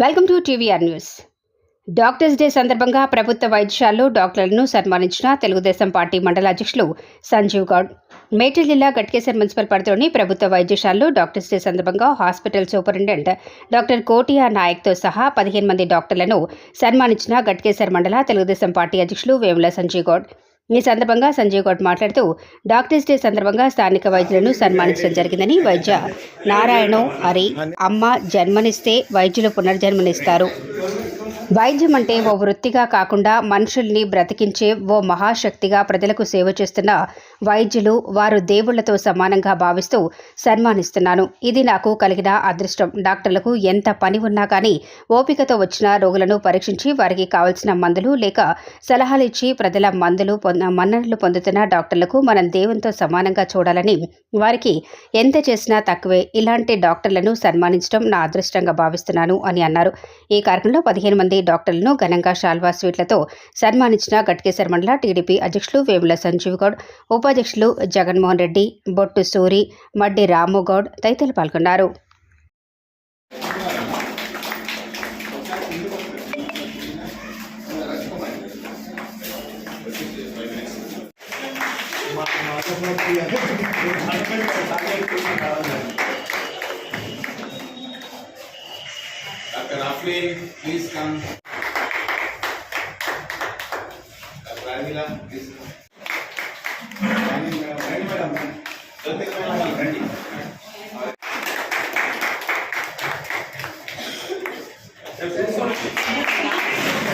Welcome to TVR news. Doctors day సందర్భంగా ప్రభుత్వ వైద్యశాలలో డాక్టర్లను సన్మానించిన తెలుగుదేశం పార్టీ మండల అధ్యక్షులు సంజీవ్ గౌడ్. మేడ్చల్ జిల్లా గట్కేసర్ మున్సిపల్ పరిధిలోని ప్రభుత్వ వైద్యశాలలో డాక్టర్స్ డే సందర్భంగా హాస్పిటల్ సూపరింటెండెంట్ డాక్టర్ కోటియా నాయక్తో సహా పదిహేను మంది డాక్టర్లను సన్మానించిన గట్కేసర్ మండల తెలుగుదేశం పార్టీ అధ్యక్షులు వేముల సంజీవ్ గౌడ్. ఈ సందర్భంగా సంజయ్ గౌడ్ మాట్లాడుతూ డాక్టర్స్ డే సందర్భంగా స్థానిక వైద్యులను సన్మానించడం జరిగిందని వైద్య నారాయణ హరి అమ్మ జన్మనిస్తే వైద్యులు పునర్జన్మనిస్తారు. వైద్యం అంటే ఓ వృత్తిగా కాకుండా మనుషుల్ని బ్రతికించే ఓ మహాశక్తిగా ప్రజలకు సేవ చేస్తున్న వైద్యులు వారు దేవుళ్ళతో సమానంగా భావిస్తూ సన్మానిస్తున్నాను. ఇది నాకు కలిగిన అదృష్టం. డాక్టర్లకు ఎంత పని ఉన్నా కానీ ఓపికతో వచ్చిన రోగులను పరీక్షించి వారికి కావలసిన మందులు లేక సలహాలు ఇచ్చి ప్రజల మందులు పొంద మన్ననలు పొందుతున్న డాక్టర్లకు మనం దేవునితో సమానంగా చూడాలని వారికి ఎంత చేసినా తక్కువే. ఇలాంటి డాక్టర్లను సన్మానించడం నా అదృష్టంగా భావిస్తున్నాను అని అన్నారు. ఈ కార్యక్రమంలో పదిహేను మంది డాక్టర్లను ఘనంగా షాల్వా స్వీట్లతో సన్మానించిన గట్కేశ్వర మండల టీడీపీ అధ్యక్షులు వేముల సంజీవ్ గౌడ్ ఉపాధ్యక్షులు జగన్మోహన్ రెడ్డి బొట్టు సూరి మడ్డి రాము గౌడ్ తదితరులు పాల్గొన్నారు. Dr. Aflin, please come. Dr. Avila, please come. Ready, madam. Ready, madam. Ready, madam. Ready. Thank you so much.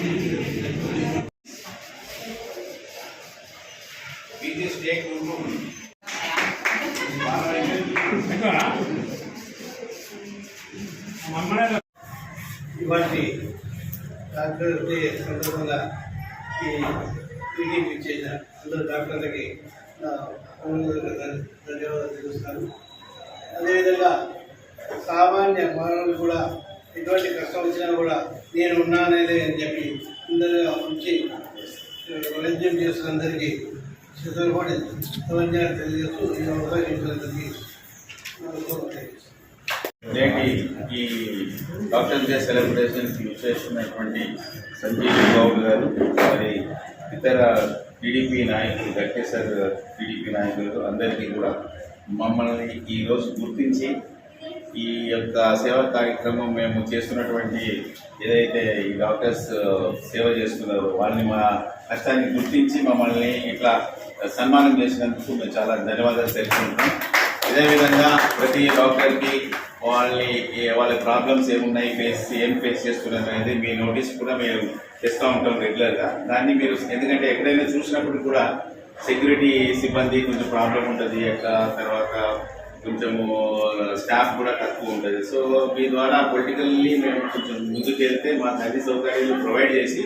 Doctor day సందర్భంగా ఈ టీడీపీ ఇచ్చేసిన అందరు డాక్టర్లకి ధన్యవాదాలు తెలుస్తాను అదేవిధంగా సామాన్య మానవులు కూడా ఎటువంటి కష్టం వచ్చినా కూడా నేను ఉన్నాననే అని చెప్పి అందరిగా ఉంచి వైద్యం చేస్తున్న అందరికీ చిత్రపడి ధన్యాలు తెలియజేస్తూ ఈ అవకాశం ఇచ్చినందుకు నేటి ఈ డాక్టర్ డే సెలబ్రేషన్స్ విశేషమైనటువంటి సంజీవ్ గౌడ్ గారు మరి ఇతర టీడీపీ నాయకులు గట్టేశ్వర్ టీడీపీ నాయకులు అందరికీ కూడా మమ్మల్ని ఈరోజు గుర్తించి ఈ యొక్క సేవా కార్యక్రమం మేము చేస్తున్నటువంటి ఏదైతే ఈ డాక్టర్స్ సేవ చేస్తున్నారో వాళ్ళని మా కష్టాన్ని గుర్తించి మమ్మల్ని ఇట్లా సన్మానం చేసినందుకు మేము చాలా ధన్యవాదాలు తెలుసుకుంటున్నాం ఇదే విధంగా ప్రతి డాక్టర్కి వాళ్ళని వాళ్ళ ప్రాబ్లమ్స్ ఏమున్నాయి ఫేస్ ఏం ఫేస్ చేస్తున్నారు అనేది మీ నోటీస్ కూడా మేము చేస్తూ ఉంటాం రెగ్యులర్గా. దాన్ని మీరు ఎందుకంటే ఎక్కడైనా చూసినప్పుడు కూడా సెక్యూరిటీ సిబ్బంది కొంచెం ప్రాబ్లం ఉంటుంది అట్లా తర్వాత కొంచెము స్టాఫ్ కూడా తక్కువ ఉంటుంది. సో మీ ద్వారా పొలిటికల్లీ మేము కొంచెం ముందుకు వెళ్తే మాకు అన్ని సౌకర్యాలు ప్రొవైడ్ చేసి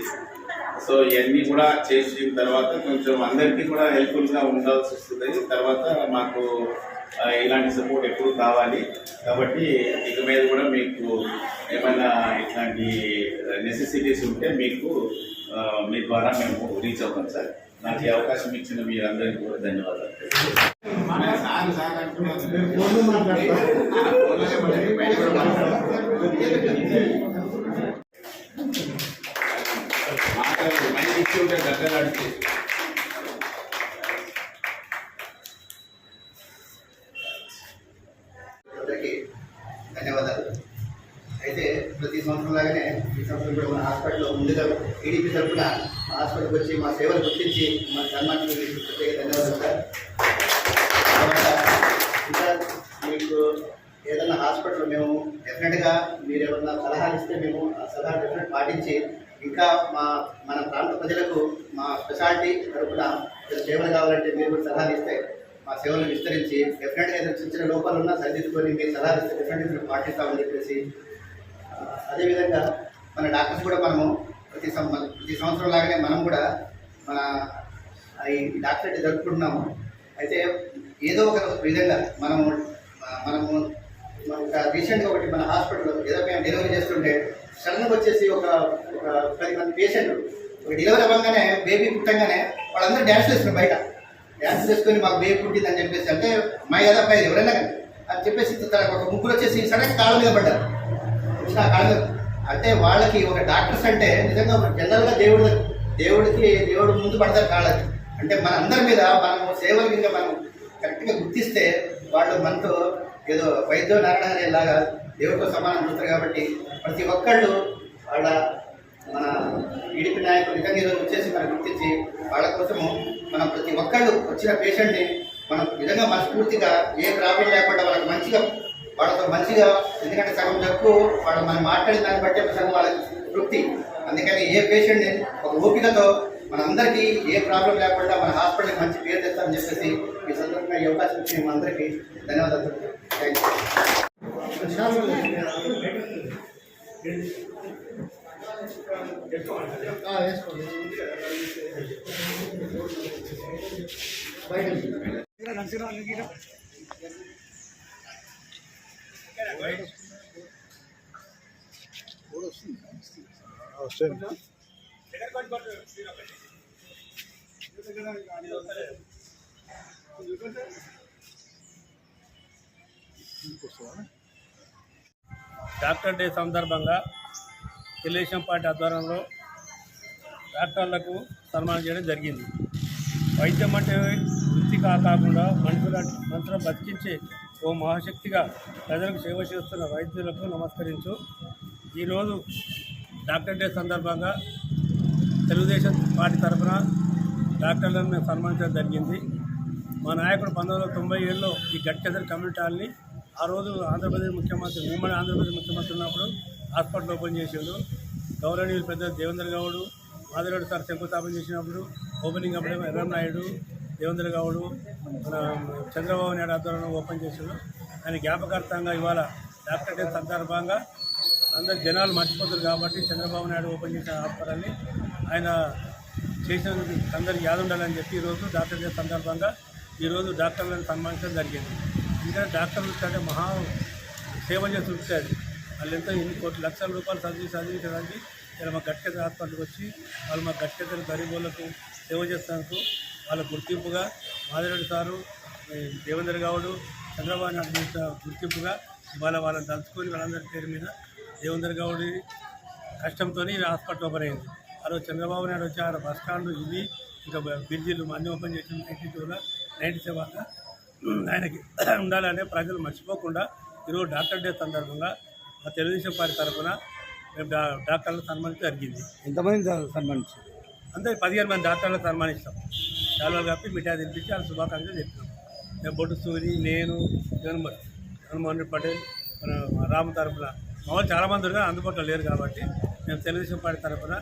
సో ఇవన్నీ కూడా చేసిన తర్వాత కొంచెం అందరికీ కూడా హెల్ప్ఫుల్గా ఉండాల్సి వస్తుంది. తర్వాత మాకు ఇలాంటి సపోర్ట్ ఎప్పుడు కావాలి. కాబట్టి ఇక మీద కూడా మీకు ఏమైనా ఇట్లాంటి నెసెసిటీస్ ఉంటే మీకు మీ ద్వారా మేము రీచ్ అవుతాం సార్. నాకు ఈ అవకాశం ఇచ్చిన మీరందరికీ కూడా ధన్యవాదాలు. మాట్లాడు మైక్ ఇచ్చి ఉంటే గద్దలు అడిచి అందరికీ ధన్యవాదాలు అయితే ప్రతి సంవత్సరం లాగానే ఈ సంవత్సరం కూడా మన హాస్పిటల్లో ముందుగా టీడీపీ తరఫున హాస్పిటల్కి వచ్చి మా సేవలు గుర్తించి మా సన్మానించి ప్రత్యేక ధన్యవాదాలు సార్. ఇంకా మీకు ఏదైనా హాస్పిటల్ మేము డెఫినెట్గా మీరు ఏమన్నా సలహాలు ఇస్తే మేము ఆ సలహా డెఫినెట్ పాటించి ఇంకా మా మన ప్రాంత ప్రజలకు మా స్పెషాలిటీ తరఫున సేవలు కావాలంటే మీరు కూడా సలహాలు ఇస్తే మా సేవలు విస్తరించి డెఫినెట్గా ఏదైనా చిన్న చిన్న లోపాలు ఉన్నా సరిదిద్దుకొని మీరు సలహాలు ఇస్తే డెఫినెట్గా మేము పాటిస్తామని చెప్పేసి అదేవిధంగా మన డాక్టర్స్ కూడా మనము ప్రతి ప్రతి సంవత్సరం లాగానే మనం కూడా మన ఈ డాక్టరేట్ జరుపుకుంటున్నాము. అయితే ఏదో ఒక విధంగా మనము మనము మన ఒక రీసెంట్గా ఒకటి మన హాస్పిటల్లో ఏదో మేము డెలివరీ చేస్తుంటే సడన్గా వచ్చేసి ఒక ఒక పది మంది పేషెంట్లు ఒక డెలివరీ అవ్వగానే బేబీ పుట్టంగానే వాళ్ళందరూ డ్యాన్స్ చేస్తున్నారు బయట. డ్యాన్స్ చేసుకొని మాకు బేబీ పుట్టింది అని చెప్పేసి అంటే మా కదా అబ్బాయి ఎవరైనా కానీ అని చెప్పేసి తనకు ఒక ముగ్గురు వచ్చేసి సడన్గా కాళ్ళ మీద పడ్డారు. వచ్చిన కాళ్ళ మీద అంటే వాళ్ళకి ఒక డాక్టర్స్ అంటే నిజంగా జనరల్గా దేవుడు దేవుడికి దేవుడు ముందు పడతారు కాళ్ళకి. అంటే మన అందరి మీద మనము సేవలు ఇంకా మనం కరెక్ట్గా గుర్తిస్తే వాళ్ళు మనతో ఏదో వైద్య నారాయణ లాగా దేవుడితో సమానం చూస్తారు కాబట్టి ప్రతి ఒక్కళ్ళు వాళ్ళ మన టీడీపీ నాయకులు నిజంగా ఈరోజు వచ్చేసి మనం గుర్తించి వాళ్ళ కోసము మనం ప్రతి ఒక్కళ్ళు వచ్చిన పేషెంట్ని మనం నిజంగా మనస్ఫూర్తిగా ఏ ప్రాబ్లం లేకుండా వాళ్ళకి మంచిగా మంచిగా ఎందుకంటే సగం తక్కువ వాళ్ళు మనం మాట్లాడిన దాన్ని బట్టి సగం వాళ్ళకి తృప్తి. అందుకని ఏ పేషెంట్ని ఒక ఓపికతో మనందరికీ ఏ ప్రాబ్లం లేకుండా మన హాస్పిటల్కి మంచి పేరు తెస్తామని చెప్పేసి ఈ సందర్భంగా ఈ అవకాశం ఇచ్చిన మనందరికీ అందరికీ ధన్యవాదాలు. థ్యాంక్ డాక్టర్ డే సందర్భంగా తెలుగుదేశం పార్టీ ఆధ్వర్యంలో డాక్టర్లకు సన్మానం చేయడం జరిగింది. వైద్యం అంటే వృత్తి కాకుండా మనుషుల మనుషులను బతికించే ఓ మహాశక్తిగా ప్రజలకు సేవ చేస్తున్న వైద్యులకు నమస్కరించు. ఈరోజు డాక్టర్ డే సందర్భంగా తెలుగుదేశం పార్టీ తరఫున డాక్టర్లను మేము సన్మానించడం జరిగింది. మా నాయకుడు పంతొమ్మిది వందల తొంభై ఏడులో ఈ గట్టెదర్ కమ్యూనిటీ హాల్ని ఆ రోజు ఆంధ్రప్రదేశ్ ముఖ్యమంత్రి ఉమ్మడి ఆంధ్రప్రదేశ్ ముఖ్యమంత్రి ఉన్నప్పుడు హాస్పిటల్ ఓపెన్ చేసిండు. గౌరవనీయులు పెద్ద దేవేంద్ర గౌడ్ మాదిరెడ్డి సార్ శంకుస్థాపన చేసినప్పుడు ఓపెనింగ్ అప్పుడే ఎర్రం నాయుడు దేవేంద్ర గౌడు మన చంద్రబాబు నాయుడు ఆధ్వర్యంలో ఓపెన్ చేసాడు ఆయన జ్ఞాపకార్థంగా ఇవాళ డాక్టర్ డే సందర్భంగా అందరు జనాలు మర్చిపోతారు కాబట్టి చంద్రబాబు నాయుడు ఓపెన్ చేసిన హాస్పిటల్ని ఆయన చేసినందుకు అందరు యాద ఉండాలని చెప్పి ఈరోజు డాక్టర్ డే సందర్భంగా ఈరోజు డాక్టర్లను సన్మానించడం జరిగింది. ఎందుకంటే డాక్టర్లు అంటే మహా సేవ చేసి ఉంటుంది వాళ్ళు ఎంతో ఎన్ని కోట్ల లక్షల రూపాయలు చదివి చదివించడానికి ఇలా మా గట్కెదర్ హాస్పిటల్కి వచ్చి వాళ్ళు మా గట్కెదర్ గరీబులకు సేవ చేస్తాను వాళ్ళ గుర్తింపుగా మాదిరెడ్డి సారు దేవేంద్ర గౌడు చంద్రబాబు నాయుడు చేసిన గుర్తింపుగా ఇవాళ వాళ్ళని తలుచుకొని వాళ్ళందరి పేరు మీద దేవేంద్ర గౌడి కష్టంతో హాస్పిటల్ ఓపెన్ అయింది. ఆ రోజు చంద్రబాబు నాయుడు వచ్చి ఆడ బస్ స్టాండ్ ఇది ఇంకా బ్రిడ్జిలు అన్నీ ఓపెన్ చేసి నైన్టీ టూలో నైన్టీ సెవెన్లో ఆయనకి ఉండాలనే ప్రజలు మర్చిపోకుండా ఈరోజు డాక్టర్ డే సందర్భంగా మా తెలుగుదేశం పార్టీ తరఫున మేము డా డాక్టర్లు సన్మానించడం జరిగింది. ఎంతమంది సన్మానించారు? అంతే పదిహేను మంది డాక్టర్లు సన్మానిస్తాం చాలా కప్పి మిఠాయి తినిపించి వాళ్ళ శుభాకాంక్షలు చెప్పినాం. మేము బొట్టు సూరి నేను జగన్మోహన్ జగన్మోహన్ రెడ్డి పటేల్ మన రాము తరఫున మామూలు చాలామంది ఉన్నారు అందుబాటులో లేరు కాబట్టి మేము తెలుగుదేశం పార్టీ తరఫున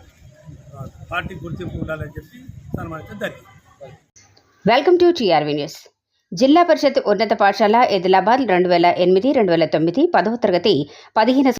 పార్టీ గుర్తింపు ఉండాలని చెప్పి సన్మానించడం జరిగింది. Welcome to TRV news. జిల్లా పరిషత్ ఉన్నత పాఠశాల ఎదిలాబాద్ రెండు వేల ఎనిమిది రెండు వేల తొమ్మిది పదవ తరగతి పదిహేను